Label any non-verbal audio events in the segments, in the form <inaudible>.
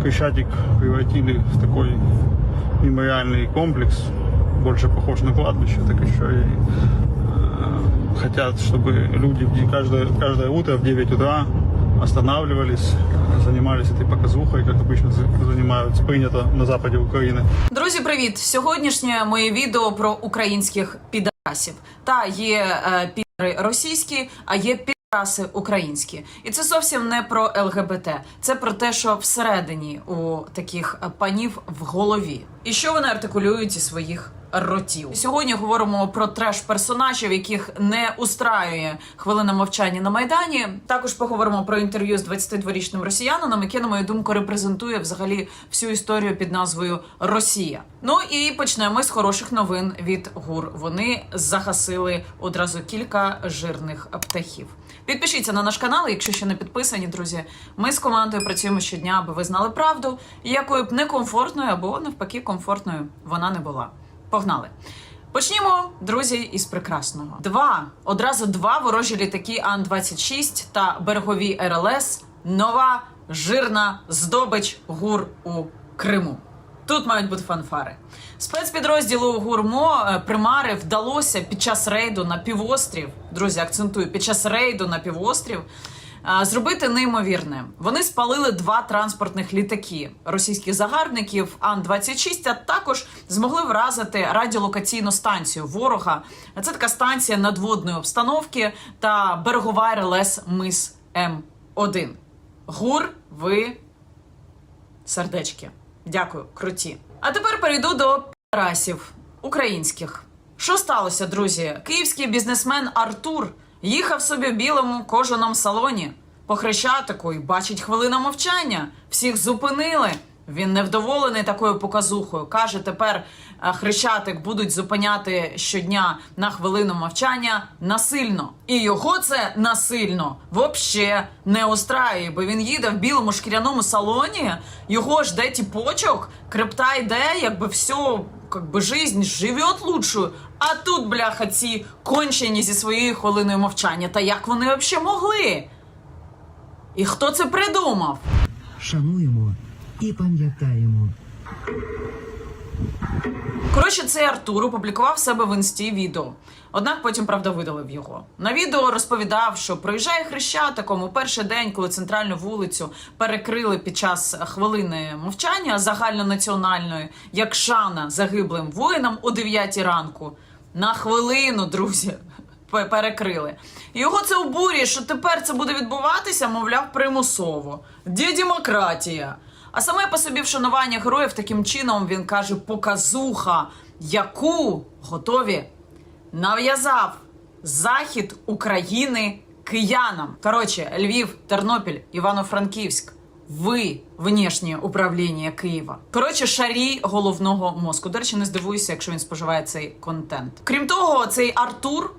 Крещатик превратили в такой мемориальный комплекс, больше похож на кладбище, так еще и э, хотят, чтобы люди в де- каждое, каждое утро в 9 утра останавливались, занимались этой показухой, как обычно за- занимаются, принято на западе Украины. Друзі, привіт! Сьогоднішнє моє відео про українських підарасів. Та є е, підари російські, а є підараси українські. І це зовсім не про ЛГБТ. Це про те, що всередині у таких панів в голові. І що вони артикулюють зі своїх ротів. Сьогодні говоримо про треш персонажів, яких не устраює хвилина мовчання на майдані. Також поговоримо про інтерв'ю з 22-річним росіянином, яке, на мою думку, репрезентує взагалі всю історію під назвою Росія. Ну і почнемо з хороших новин від ГУР. Вони загасили одразу кілька жирних птахів. Підпишіться на наш канал, якщо ще не підписані, друзі. Ми з командою працюємо щодня, аби ви знали правду, якою б некомфортною або навпаки комфортною вона не була. Погнали. Почнімо, друзі, із прекрасного. Два одразу два ворожі літаки Ан-26 та берегові РЛС. Нова жирна здобич гур у Криму. Тут мають бути фанфари. Спецпідрозділу гурмо е, примари вдалося під час рейду на півострів. Друзі, акцентую, під час рейду на півострів зробити неймовірне. Вони спалили два транспортних літаки російських загарбників Ан-26, а також змогли вразити радіолокаційну станцію ворога. Це така станція надводної обстановки та берегова РЛС Мис М1. Гур, ви сердечки. Дякую, круті. А тепер перейду до расів українських. Що сталося, друзі? Київський бізнесмен Артур їхав собі в білому кожаному салоні по хрещатику і бачить хвилина мовчання. Всіх зупинили. Він невдоволений такою показухою. Каже, тепер е, хрещатик будуть зупиняти щодня на хвилину мовчання насильно. І його це насильно вообще не устраює, бо він їде в білому шкіряному салоні, його жде тіпочок, крипта йде, якби все, как би жизнь живет лучшою. А тут, бляха, ці кончені зі своєю хвилиною мовчання. Та як вони взагалі могли? І хто це придумав? шануємо і пам'ятаємо. Коротше, цей Артур опублікував себе в інсті відео. Однак потім, правда, видалив його. На відео розповідав, що проїжджає хрещатиком у перший день, коли центральну вулицю перекрили під час хвилини мовчання загальнонаціональної, як шана загиблим воїнам о 9 ранку. На хвилину, друзі, <laughs> перекрили. Його це обурює, що тепер це буде відбуватися, мовляв, примусово. Де демократія? А саме по собі вшанування героїв таким чином він каже показуха, яку готові нав'язав захід України киянам. Коротше, Львів, Тернопіль, Івано-Франківськ. Ви внішнє управління Києва. Коротше, шарій головного мозку. До речі, не здивуюся, якщо він споживає цей контент. Крім того, цей Артур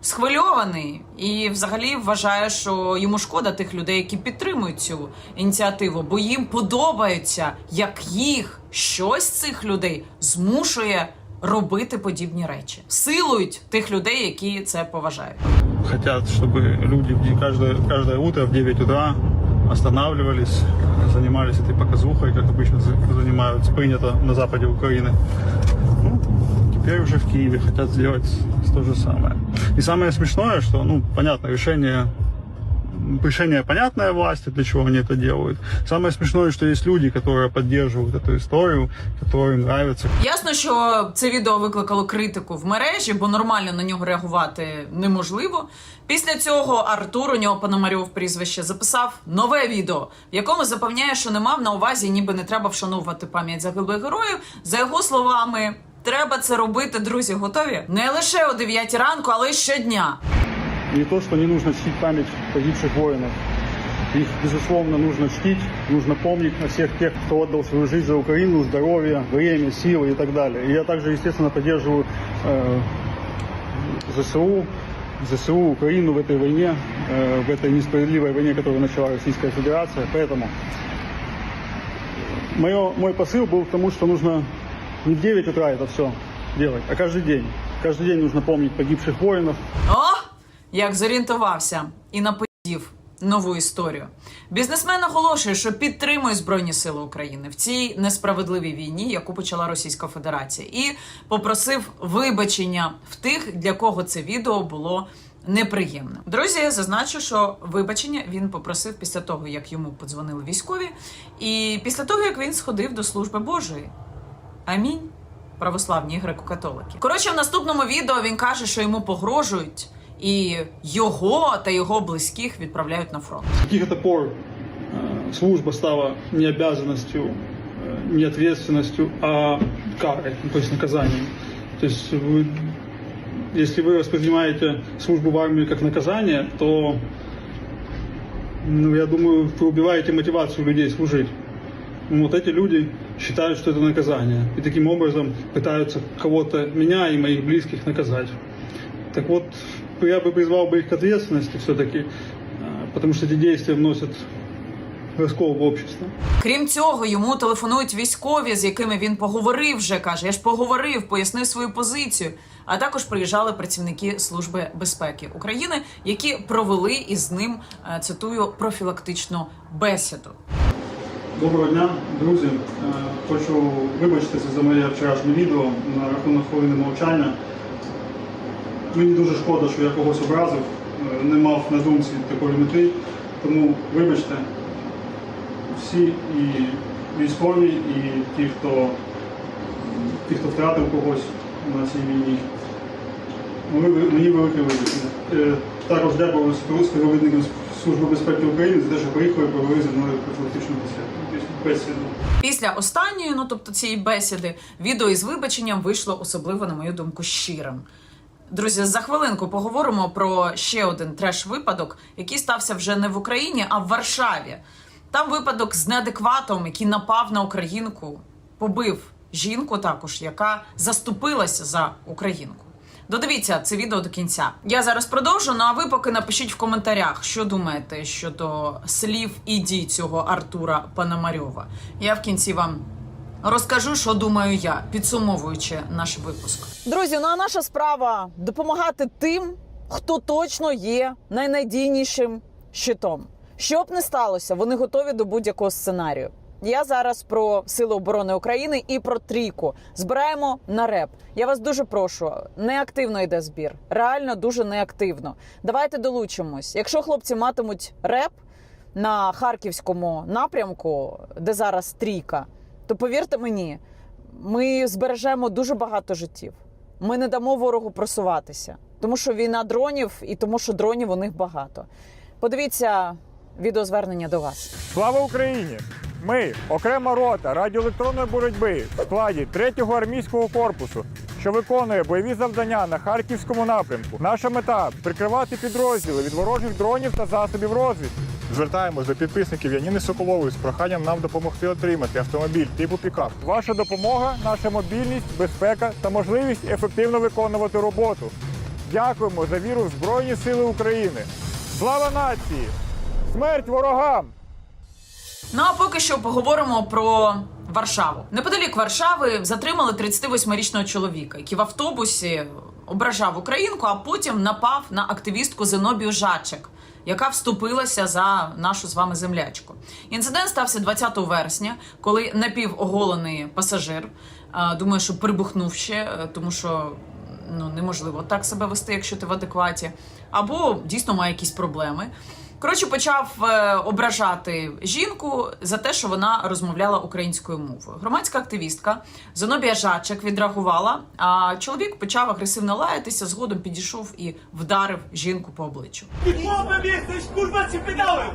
схвильований і взагалі вважає, що йому шкода тих людей, які підтримують цю ініціативу, бо їм подобається, як їх щось з цих людей змушує робити подібні речі, силують тих людей, які це поважають. Хотят, чтобы люди в де- каждое, каждое утро в 9 утра останавливались, занимались этой показухой, как обычно за- занимаются, принято на западе Украины. Ну, теперь уже в Киеве хотят сделать то же самое. И самое смешное, что, ну, понятно, решение решение понятное власти, для чего они это делают. Самое смешное, что есть люди, которые поддерживают эту историю, которым нравится, Ясно, що це відео викликало критику в мережі, бо нормально на нього реагувати неможливо. Після цього Артур, у нього Пономарьов прізвище, записав нове відео, в якому запевняє, що не мав на увазі, ніби не треба вшановувати пам'ять загиблих героїв. За його словами, треба це робити, друзі, готові не лише о 9 ранку, але й щодня. Не то, что не нужно чтить память погибших воинов. Их, безусловно, нужно чтить, нужно помнить о всех тех, кто отдал свою жизнь за Украину, здоровье, время, силы и так далее. И я также, естественно, поддерживаю э, ЗСУ, ЗСУ, Украину в этой войне, э, в этой несправедливой войне, которую начала Российская Федерация. Поэтому мое, мой посыл был к тому, что нужно не в 9 утра это все делать, а каждый день. Каждый день нужно помнить погибших воинов, О, як зорієнтувався і наподів. нову історію. Бізнесмен наголошує, що підтримує Збройні Сили України в цій несправедливій війні, яку почала Російська Федерація, і попросив вибачення в тих, для кого це відео було неприємним. Друзі, зазначу, що вибачення він попросив після того, як йому подзвонили військові, і після того, як він сходив до служби Божої. Амінь. Православні греко-католики. Коротше, в наступному відео він каже, що йому погрожують, і його та його близьких відправляють на фронт. С каких-то пор э, служба стала не обязанностью, э, не ответственностью, а карой, ну, то есть наказанием. То есть вы, если вы воспринимаете службу в армии как наказание, то, ну, я думаю, вы убиваете мотивацию людей служить. Ну, Вот эти люди считают, что это наказание. И таким образом пытаются кого-то, меня и моих близких наказать. Так вот, я бы призвал бы их к ответственности все-таки, потому что эти действия вносят раскол в общество. Крім цього, йому телефонують військові, з якими він поговорив вже. каже: я ж поговорив, пояснив свою позицію. А також приїжджали працівники Служби безпеки України, які провели із ним е, цитую профілактичну бесіду. Доброго дня, друзі. Е, Хочу вибачитися за моє вчорашнє відео на рахунок хвилини мовчання. Мені дуже шкода, що я когось образив, е, не мав на думці такої мети. Тому вибачте, всі і військові, і ті, хто, ті, хто втратив когось на цій війні. Мені велике вибачення. Е, Також дякую співробітникам Служби безпеки України за те, що приїхали і провели зі мною профілактичну бесіду- бесіду. Після останньої, ну тобто цієї бесіди, відео із вибаченням вийшло особливо, на мою думку, щирим. Друзі, за хвилинку поговоримо про ще один треш-випадок, який стався вже не в Україні, а в Варшаві. Там випадок з неадекватом, який напав на українку, побив жінку також, яка заступилася за українку. Додивіться це відео до кінця. Я зараз продовжу. Ну а ви поки напишіть в коментарях, що думаєте щодо слів і дій цього Артура Пономарьова. Я в кінці вам розкажу, що думаю я, підсумовуючи наш випуск. Друзі, ну а наша справа допомагати тим, хто точно є найнадійнішим щитом. Що б не сталося, вони готові до будь-якого сценарію. Я зараз про Сили оборони України і про трійку. Збираємо на реп. Я вас дуже прошу. Неактивно йде збір. Реально дуже неактивно. Давайте долучимось. Якщо хлопці матимуть реп на харківському напрямку, де зараз трійка, то повірте мені, ми збережемо дуже багато життів. Ми не дамо ворогу просуватися, тому що війна дронів і тому, що дронів у них багато. Подивіться відеозвернення до вас. Слава Україні! Ми окрема рота радіоелектронної боротьби в складі 3-го армійського корпусу, що виконує бойові завдання на харківському напрямку. Наша мета прикривати підрозділи від ворожих дронів та засобів розвідки. Звертаємось до підписників Яніни Соколової з проханням нам допомогти отримати автомобіль типу пікап. Ваша допомога, наша мобільність, безпека та можливість ефективно виконувати роботу. Дякуємо за віру в Збройні Сили України. Слава нації! Смерть ворогам! Ну а поки що поговоримо про Варшаву. Неподалік Варшави затримали 38-річного чоловіка, який в автобусі ображав українку, а потім напав на активістку Зенобію Жачек, яка вступилася за нашу з вами землячку. Інцидент стався 20 вересня, коли напівоголений пасажир, думаю, що прибухнув ще, е, тому що ну неможливо так себе вести, якщо ти в адекваті, або дійсно має якісь проблеми. Коротше, почав е, ображати жінку за те, що вона розмовляла українською мовою. Громадська активістка Зенобія Жачек відреагувала, а чоловік почав агресивно лаятися. Згодом підійшов і вдарив жінку по обличчю. Ty chłopem Там і ci pytałem,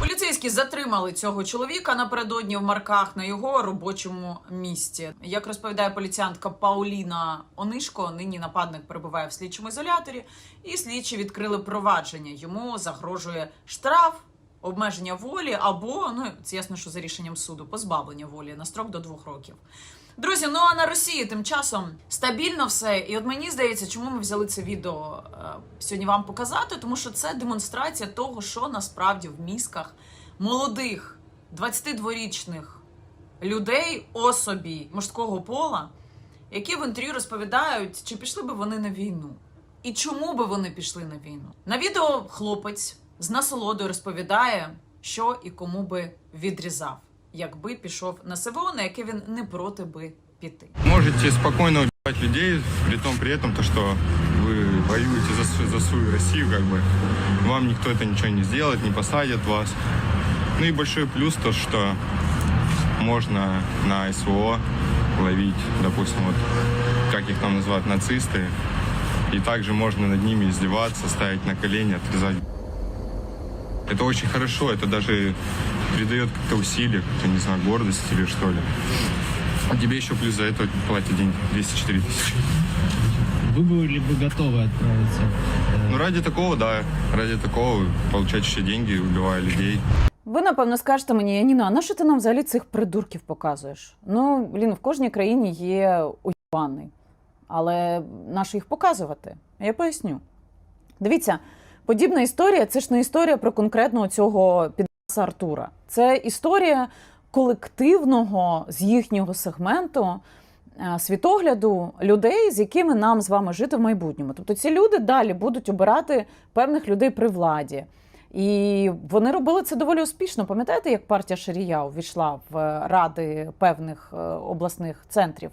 Поліцейські затримали цього чоловіка напередодні в марках на його робочому місці. Як розповідає поліціянтка Пауліна Онишко, нині нападник перебуває в слідчому ізоляторі, і слідчі відкрили провадження. Йому загрожує штраф. Обмеження волі або ну це ясно, що за рішенням суду позбавлення волі на строк до двох років. Друзі, ну а на Росії тим часом стабільно все. І от мені здається, чому ми взяли це відео е, сьогодні вам показати, тому що це демонстрація того, що насправді в мізках молодих 22-річних людей, особі мужського пола, які в інтерв'ю розповідають, чи пішли би вони на війну. І чому би вони пішли на війну? На відео хлопець з насолодою розповідає, що і кому би відрізав, якби пішов на СВО, на яке він не проти би піти. Можете спокойно убивать людей, при том при этом то, что вы воюете за, св- за свою Россию, как бы вам никто это ничего не сделает, не посадят вас. Ну и большой плюс то, что можно на СВО ловить, допустим, вот как их там называют, нацисты. И также можно над ними издеваться, ставить на колени, отрезать. Это очень хорошо, это даже придает как-то усилия, как-то, не знаю, гордости или что ли. А тебе еще плюс за это платят деньги, 204 тысячи. Вы были бы готовы отправиться? Ну, ради такого, да, ради такого получать еще деньги, убивая людей. Ви напевно скажете мені, Яніна, а на що ти нам взагалі цих придурків показуєш? Ну, блін, в кожній країні є уїбаний. Але нащо їх показувати? Я поясню. Дивіться, подібна історія це ж не історія про конкретного цього підраса Артура. Це історія колективного з їхнього сегменту е, світогляду людей, з якими нам з вами жити в майбутньому. Тобто ці люди далі будуть обирати певних людей при владі. І вони робили це доволі успішно. Пам'ятаєте, як партія Шарія увійшла в е, ради певних е, обласних центрів?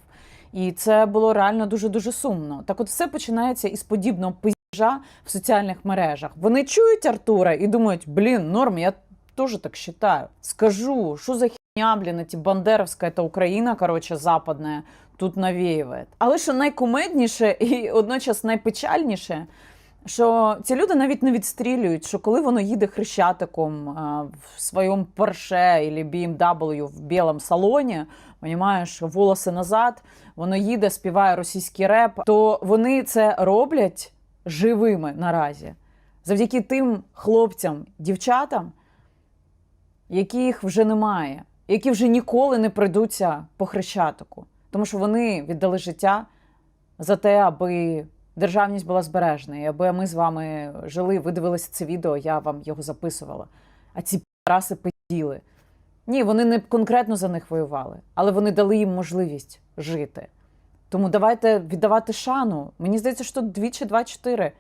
І це було реально дуже дуже сумно. Так, от все починається із подібного пиздежа в соціальних мережах. Вони чують Артура і думають, блін, норм, я теж так вважаю. Скажу, що за хіня, блін, ці бандеровська та Україна, коротше, западна, тут навіює. Але що найкумедніше і одночас найпечальніше, що ці люди навіть не відстрілюють, що коли воно їде хрещатиком а, в своєму Porsche або BMW в білому салоні, понімаєш, волоси назад, воно їде, співає російський реп, то вони це роблять живими наразі. Завдяки тим хлопцям, дівчатам, яких вже немає, які вже ніколи не прийдуться по хрещатику, тому що вони віддали життя за те, аби державність була збережена, і аби ми з вами жили, ви дивилися це відео, я вам його записувала. А ці раси пиділи. Ні, вони не конкретно за них воювали, але вони дали їм можливість жити. Тому давайте віддавати шану. Мені здається, що тут дві чи два-чотири.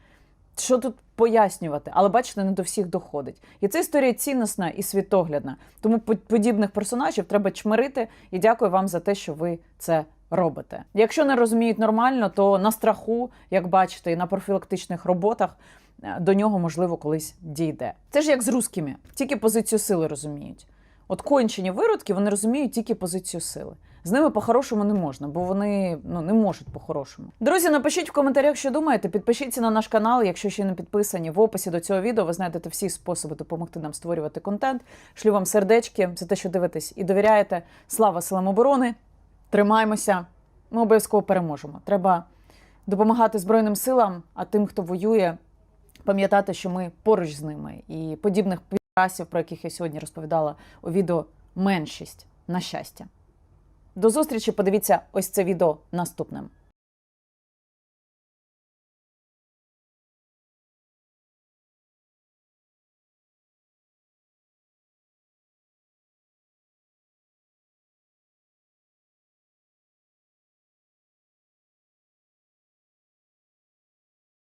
Що тут пояснювати? Але бачите, не до всіх доходить. І ця історія цінностна і світоглядна. Тому по- подібних персонажів треба чмирити. І дякую вам за те, що ви це робите. Якщо не розуміють нормально, то на страху, як бачите, і на профілактичних роботах е, до нього можливо колись дійде. Це ж як з русскими, тільки позицію сили розуміють. От кончені виродки вони розуміють тільки позицію сили. З ними по-хорошому не можна, бо вони ну не можуть по-хорошому. Друзі, напишіть в коментарях, що думаєте. Підпишіться на наш канал, якщо ще не підписані. В описі до цього відео ви знайдете всі способи допомогти нам створювати контент. Шлю вам сердечки за те, що дивитесь і довіряєте. Слава силам оборони! Тримаємося. Ми обов'язково переможемо. Треба допомагати Збройним силам, а тим, хто воює, пам'ятати, що ми поруч з ними. І подібних підрасів, про яких я сьогодні розповідала у відео, меншість на щастя. До зустрічі. Подивіться ось це відео наступним.